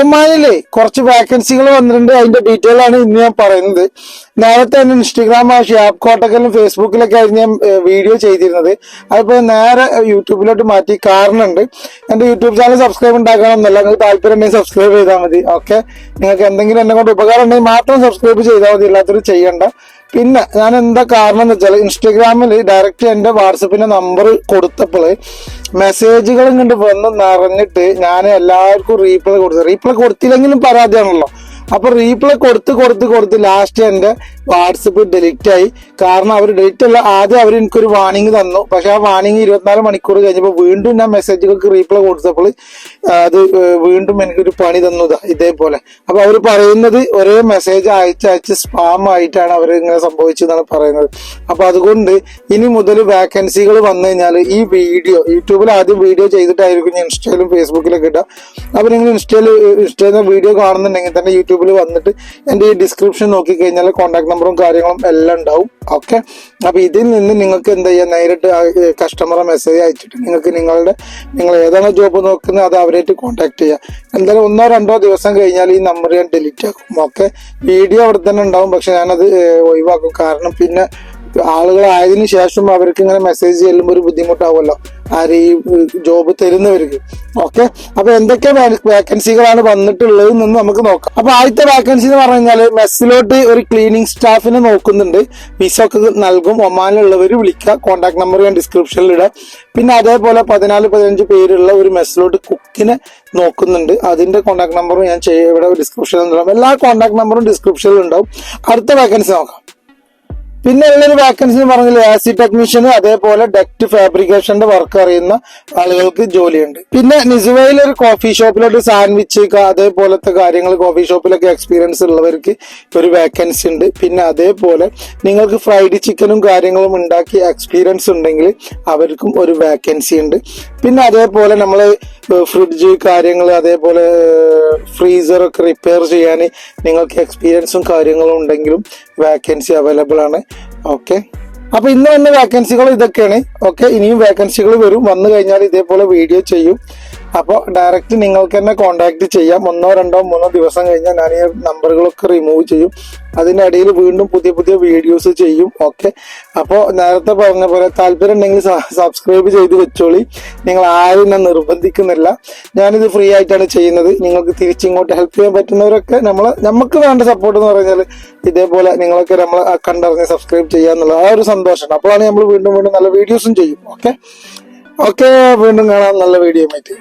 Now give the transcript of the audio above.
ഒമാനിലെ കുറച്ച് വാക്കൻസികൾ വന്നിട്ടുണ്ട്. അതിന്റെ ഡീറ്റെയിൽ ആണ് ഇന്ന് ഞാൻ പറയുന്നത്. നേരത്തെ തന്നെ ഇൻസ്റ്റഗ്രാം ഷാപ്പ് കോട്ടക്കലും ഫേസ്ബുക്കിലൊക്കെ ആയിരുന്നു ഞാൻ വീഡിയോ ചെയ്തിരുന്നത്. അതിപ്പോ നേരെ യൂട്യൂബിലോട്ട് മാറ്റി കാരണമുണ്ട്. എന്റെ യൂട്യൂബ് ചാനൽ സബ്സ്ക്രൈബ് ഉണ്ടാക്കണം എന്നല്ല. നിങ്ങൾ താല്പര്യം ഉണ്ടെങ്കിൽ സബ്സ്ക്രൈബ് ചെയ്താൽ മതി. ഓക്കെ നിങ്ങൾക്ക് എന്തെങ്കിലും എന്നെ കൊണ്ട് ഉപകാരം ഉണ്ടെങ്കിൽ മാത്രം സബ്സ്ക്രൈബ് ചെയ്താൽ മതി. അല്ലാത്തൊരു ചെയ്യണ്ട. പിന്നെ ഞാൻ എന്താ കാരണം എന്ന് വെച്ചാൽ ഇൻസ്റ്റഗ്രാമിൽ ഡയറക്റ്റ് എന്റെ വാട്സപ്പിന്റെ നമ്പർ കൊടുത്തപ്പോൾ മെസ്സേജുകൾ ഇങ്ങോട്ട് വന്ന് നിറഞ്ഞിട്ട് ഞാൻ എല്ലാവർക്കും റീപ്ലൈ കൊടുത്തു. റീപ്ലൈ കൊടുത്തില്ലെങ്കിലും പരാതിയാണല്ലോ. അപ്പൊ റീപ്ലൈ കൊടുത്ത് കൊടുത്ത് കൊടുത്ത് ലാസ്റ്റ് എന്റെ വാട്സപ്പ് ഡിലീറ്റ് ആയി. കാരണം അവർ ഡിലീറ്റ് അല്ല ആദ്യം അവർ എനിക്കൊരു വാണിംഗ് തന്നു. പക്ഷെ ആ വാണിംഗ് ഇരുപത്തിനാല് മണിക്കൂർ കഴിഞ്ഞപ്പോൾ വീണ്ടും ഞാൻ മെസ്സേജുകൾക്ക് റീപ്ലൈ കൊടുത്തപ്പോൾ അത് വീണ്ടും എനിക്കൊരു പണി തന്നു ഇതാ ഇതേപോലെ. അപ്പൊ അവർ പറയുന്നത് ഒരേ മെസ്സേജ് അയച്ച് അയച്ച് സ്പാം ആയിട്ടാണ് അവർ ഇങ്ങനെ സംഭവിച്ചതെന്നാണ് പറയുന്നത്. അപ്പൊ അതുകൊണ്ട് ഇനി മുതൽ വേക്കൻസികൾ വന്നു കഴിഞ്ഞാൽ ഈ വീഡിയോ യൂട്യൂബിൽ ആദ്യം വീഡിയോ ചെയ്തിട്ടായിരിക്കും ഞാൻ ഇൻസ്റ്റയിലും ഫേസ്ബുക്കിലൊക്കെ ഇടുക. അപ്പൊ നിങ്ങൾ ഇൻസ്റ്റയിൽ ഇൻസ്റ്റയിൽ വീഡിയോ കാണുന്നുണ്ടെങ്കിൽ തന്നെ യൂട്യൂബിൽ വന്നിട്ട് എന്റെ ഈ ഡിസ്ക്രിപ്ഷൻ നോക്കിക്കഴിഞ്ഞാൽ കോൺടാക്ട് നമ്പറും കാര്യങ്ങളും എല്ലാം ഉണ്ടാവും. ഓക്കെ അപ്പോൾ ഇതിൽ നിന്ന് നിങ്ങൾക്ക് എന്താ ചെയ്യാം? നേരിട്ട് കസ്റ്റമറെ മെസ്സേജ് അയച്ചിട്ട് നിങ്ങൾക്ക് നിങ്ങളുടെ നിങ്ങൾ ഏതാണോ ജോബ് നോക്കുന്നത് അത് അവരായിട്ട് കോൺടാക്ട് ചെയ്യാം. എന്തായാലും ഒന്നോ രണ്ടോ ദിവസം കഴിഞ്ഞാൽ ഈ നമ്പർ ഞാൻ ഡിലീറ്റ് ആക്കും. ഓക്കെ വീഡിയോ അവിടെ തന്നെ ഉണ്ടാവും പക്ഷെ ഞാനത് ഒഴിവാക്കും. കാരണം പിന്നെ ആളുകളായതിനു ശേഷം അവർക്ക് ഇങ്ങനെ മെസ്സേജ് ചെല്ലുമ്പോൾ ഒരു ബുദ്ധിമുട്ടാവുമല്ലോ. ആര് ഈ ജോബ് തരുന്നവർക്ക്. ഓക്കെ അപ്പൊ എന്തൊക്കെ വേക്കൻസികളാണ് വന്നിട്ടുള്ളത് എന്ന് നമുക്ക് നോക്കാം. അപ്പൊ ആദ്യത്തെ വേക്കൻസി എന്ന് പറഞ്ഞു കഴിഞ്ഞാൽ മെസ്സിലോട്ട് ഒരു ക്ലീനിങ് സ്റ്റാഫിനെ നോക്കുന്നുണ്ട്. വിസ ഒക്കെ നൽകും. ഒമാനിലുള്ളവർ വിളിക്കുക. കോൺടാക്ട് നമ്പർ ഞാൻ ഡിസ്ക്രിപ്ഷനിൽ ഇടാം. പിന്നെ അതേപോലെ പതിനാല് പതിനഞ്ച് പേരുള്ള ഒരു മെസ്സിലോട്ട് കുക്കിനെ നോക്കുന്നുണ്ട്. അതിന്റെ കോൺടാക്ട് നമ്പറും ഞാൻ ഇവിടെ ഡിസ്ക്രിപ്ഷനിൽ ഉണ്ടാവും എല്ലാ കോൺടാക്ട് നമ്പറും ഡിസ്ക്രിപ്ഷനിൽ ഉണ്ടാവും. അടുത്ത വേക്കൻസി നോക്കാം. പിന്നെ ഉള്ളൊരു വാക്കൻസി എന്ന് പറഞ്ഞാൽ ആസി ടെക്നീഷ്യന് അതേപോലെ ഡക്ട് ഫാബ്രിക്കേഷന്റെ വർക്ക് അറിയുന്ന ആളുകൾക്ക് ജോലിയുണ്ട്. പിന്നെ നിസുവയിൽ ഒരു കോഫി ഷോപ്പിലോട്ട് സാൻഡ്വിച്ച് അതേപോലത്തെ കാര്യങ്ങൾ കോഫി ഷോപ്പിലൊക്കെ എക്സ്പീരിയൻസ് ഉള്ളവർക്ക് ഒരു വേക്കൻസി ഉണ്ട്. പിന്നെ അതേപോലെ നിങ്ങൾക്ക് ഫ്രൈഡ് ചിക്കനും കാര്യങ്ങളും ഉണ്ടാക്കി എക്സ്പീരിയൻസ് ഉണ്ടെങ്കിൽ അവർക്കും ഒരു വേക്കൻസി ഉണ്ട്. പിന്നെ അതേപോലെ നമ്മൾ ഫ്രിഡ്ജ് കാര്യങ്ങൾ അതേപോലെ ഫ്രീസർ ഒക്കെ റിപ്പയർ ചെയ്യാൻ നിങ്ങൾക്ക് എക്സ്പീരിയൻസും കാര്യങ്ങളും ഉണ്ടെങ്കിലും വാക്കൻസി അവൈലബിൾ ആണ്. ഓക്കെ അപ്പൊ ഇന്ന് വന്ന വേക്കൻസികൾ ഇതൊക്കെയാണ്. ഓക്കെ ഇനിയും വേക്കൻസികൾ വരും. വന്നു കഴിഞ്ഞാൽ ഇതേപോലെ വീഡിയോ ചെയ്യും. അപ്പോൾ ഡയറക്റ്റ് നിങ്ങൾക്ക് തന്നെ കോൺടാക്ട് ചെയ്യാം. ഒന്നോ രണ്ടോ മൂന്നോ ദിവസം കഴിഞ്ഞാൽ ഞാൻ ഈ നമ്പറുകളൊക്കെ റിമൂവ് ചെയ്യും. അതിന്റെ ഇടയിൽ വീണ്ടും പുതിയ പുതിയ വീഡിയോസ് ചെയ്യും. ഓക്കെ അപ്പോൾ നേരത്തെ പറഞ്ഞ പോലെ താല്പര്യം ഉണ്ടെങ്കിൽ സബ്സ്ക്രൈബ് ചെയ്ത് വെച്ചോളി. നിങ്ങൾ ആരും ഞാൻ നിർബന്ധിക്കുന്നില്ല. ഞാനിത് ഫ്രീ ആയിട്ടാണ് ചെയ്യുന്നത്. നിങ്ങൾക്ക് തിരിച്ചിങ്ങോട്ട് ഹെൽപ്പ് ചെയ്യാൻ പറ്റുന്നവരൊക്കെ നമ്മൾ നമുക്ക് വേണ്ട സപ്പോർട്ട് എന്ന് പറഞ്ഞാൽ ഇതേപോലെ നിങ്ങളൊക്കെ നമ്മൾ കണ്ടറിഞ്ഞ് സബ്സ്ക്രൈബ് ചെയ്യുക എന്നുള്ളത് ആ ഒരു സന്തോഷമാണ്. അപ്പോഴാണ് നമ്മൾ വീണ്ടും വീണ്ടും നല്ല വീഡിയോസും ചെയ്യും. ഓക്കെ ഓക്കെ വീണ്ടും കാണാം. നല്ല വീഡിയോ ആയിട്ട്.